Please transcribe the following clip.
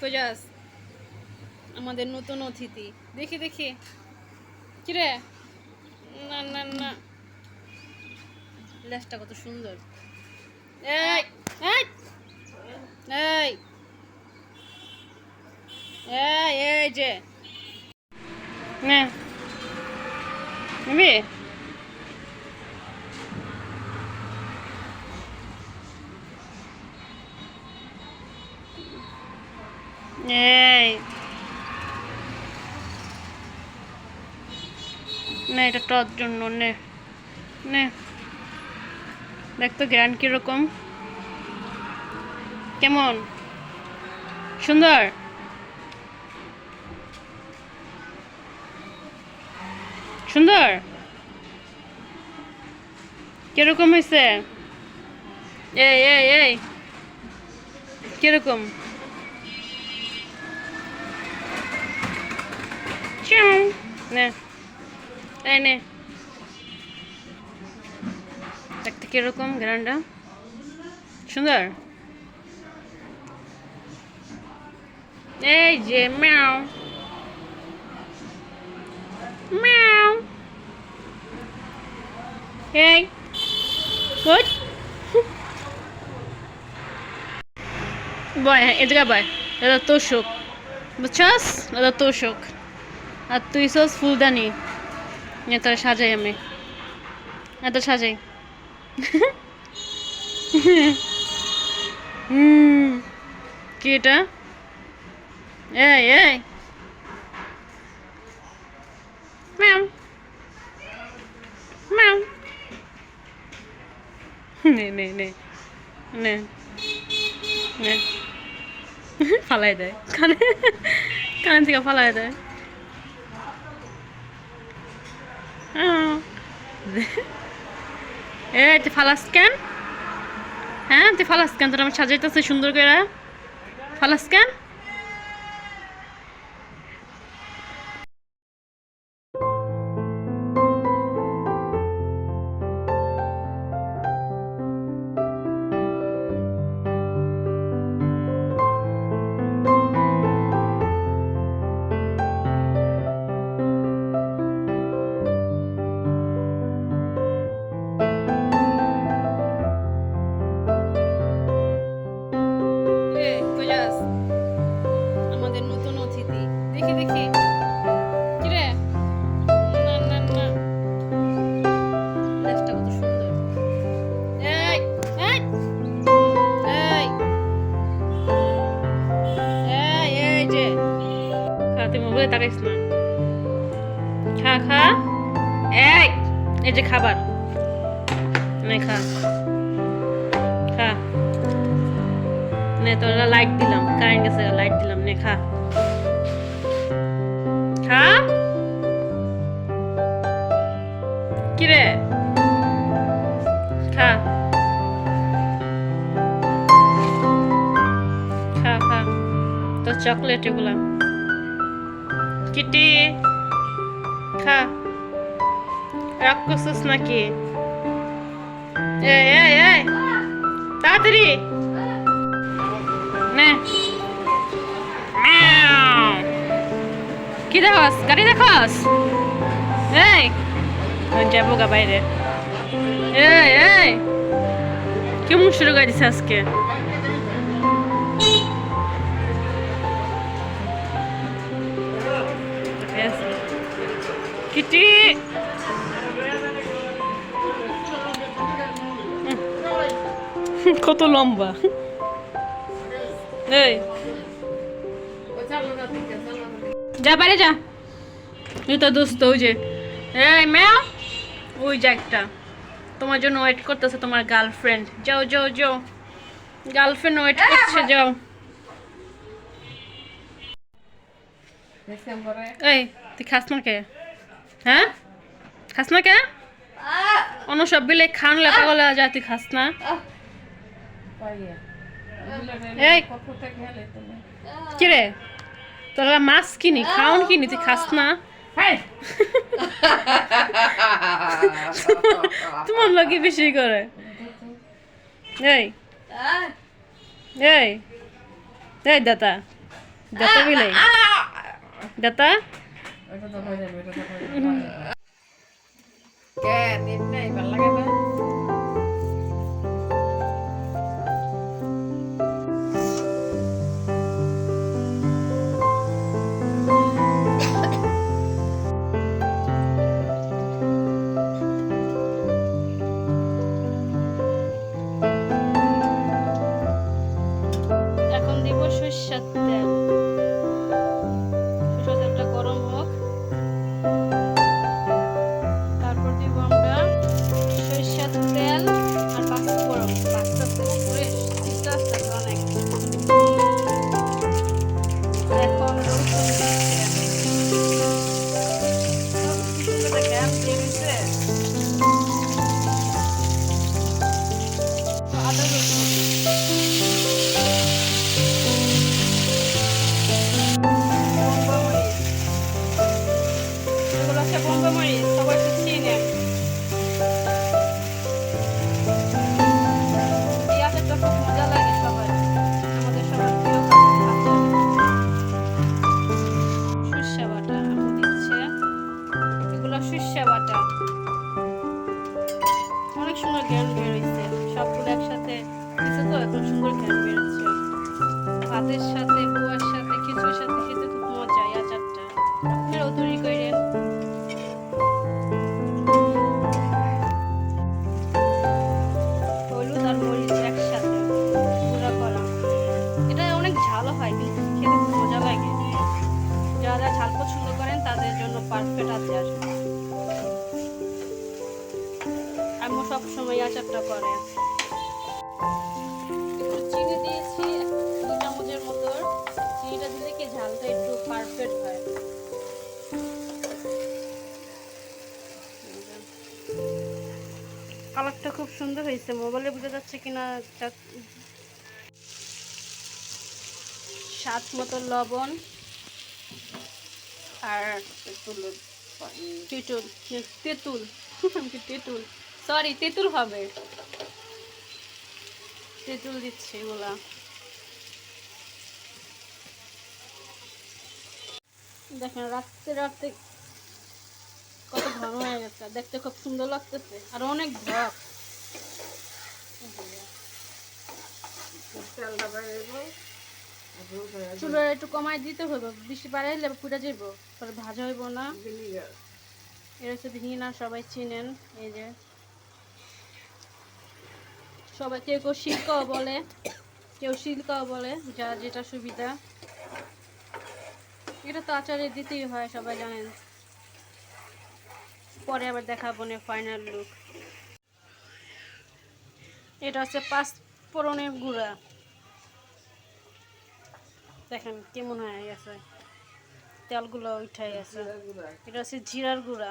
কোজাস আমাদের নতুন অতিথি। দেখি দেখি। কিরে না না না। লেজটা কত সুন্দর। এই এই এই। এই এই যে। নে। এই। না, এটা টর জন্য, নে। দেখ তো গ্র্যান্ড কীরকম। কেমন? সুন্দর? সুন্দর? কীরকম হয়েছে এই এই এই। কীরকম? এই নে দেখতে কীরকম গ্রান্ডা সুন্দর এই যে ম্যাও ম্যাও এই গুড বয় হ্যাঁ এদিকে বয় দাদা তোষক বুঝছস দাদা তোষক আর তুই সস ফুলদানি। এত সাজাই আমি। এত সাজাই। হুম, কি এটা? এই এই। ম্যাম। ম্যাম। নে নে নে। নে। নে। ফালাই দেয়। কানে কান থেকে ফালাই দেয়। এ তুই ফালাস কেন হ্যাঁ তুই ফালাস কেন তোর আমি সাজাইতেছে সুন্দর করে। ফালাস কেন দেখি দেখি। কি রে না না না। লেজটা কত সুন্দর। এই যে। খা খা এই যে খাবার। খা। খা। তোরা লাইট দিলাম। কারেন্ট গেছে লাইট দিলাম। নে, খা। কি রে খা। খা খা। তোর চকলেট এগুলা। কিটি, খা। রাগ করছিস নাকি তাড়াতাড়ি। নে। কি দেখাস? গাড়ি দেখাস? এই। যাব গা বাইরে এই এই কেমন শুরু করে দিছে আজকে কিটি কত লম্বা এই যা বাইরে যা এই তো দোস্ত ওই যে এই ম্যাও ওই যে একটা। তোমার জন্য ওয়েট করতেছে তোমার গার্লফ্রেন্ড যাও যাও যাও। গার্লফ্রেন্ড ওয়েট করছে, যাও। এই, তুই খাস না কে? হ্যাঁ? খাস না কে? অন্য সব বিলে খান লেপা গলা যা, তুই খাস না। এই। কি রে তোরা মাছ কিনি, খাওন কিনি, তুই খাস না। তোমার লোকে বেশি করে। এই। এই। এই দাদা দাতা বিলাই দাতা। ওইটা তো যাবে ওইটা তো যাবে। কে নেট নাই ভালো লাগে না? 对 অনেক সুন্দর জ্ঞান বেরোইছে সবগুলো একসাথে। দিচ্ছে তো, এত সুন্দর জ্ঞান বেরোচ্ছে ভাতের সাথে বুয়ার সাথে খিচুড়ির সাথে খেতে সবসময় করে। চিনি দিয়েছি দু চামচের মতো। চিনিটা দিলে কি ঝালটা একটু পারফেক্ট হয়? কালারটা খুব সুন্দর হয়েছে। মোবাইলে বোঝা যাচ্ছে কিনা স্বাদ মতো লবণ আর তেঁতুল। তেঁতুল। কি তেঁতুল? সরি তেঁতুল হবে। তেঁতুল দিচ্ছে এগুলা। দেখেন রাত্রে রাত্রে কত ঘন হয়ে গেছে। দেখতে খুব সুন্দর লাগতেছে। আর অনেক দেবো চুলার একটু কমাই দিতে হবে বেশি বাড়াইলে পুরা যাইব। পরে ভাজা হইব না। এর হচ্ছে ভিনা সবাই চিনেন। এই যে সবাই, কেউ কেউ শিল্কাও বলে, কেউ শিল্কাও বলে, যা যেটা সুবিধা। এটা তো আচারে দিতেই হয়, সবাই জানেন। পরে আবার দেখাবো না ফাইনাল লুক এটা হচ্ছে পাঁচ ফোড়নের গুঁড়া। দেখেন কেমন হয়ে গেছে। তেলগুলো উঠে গেছে এটা হচ্ছে জিরার গুঁড়া।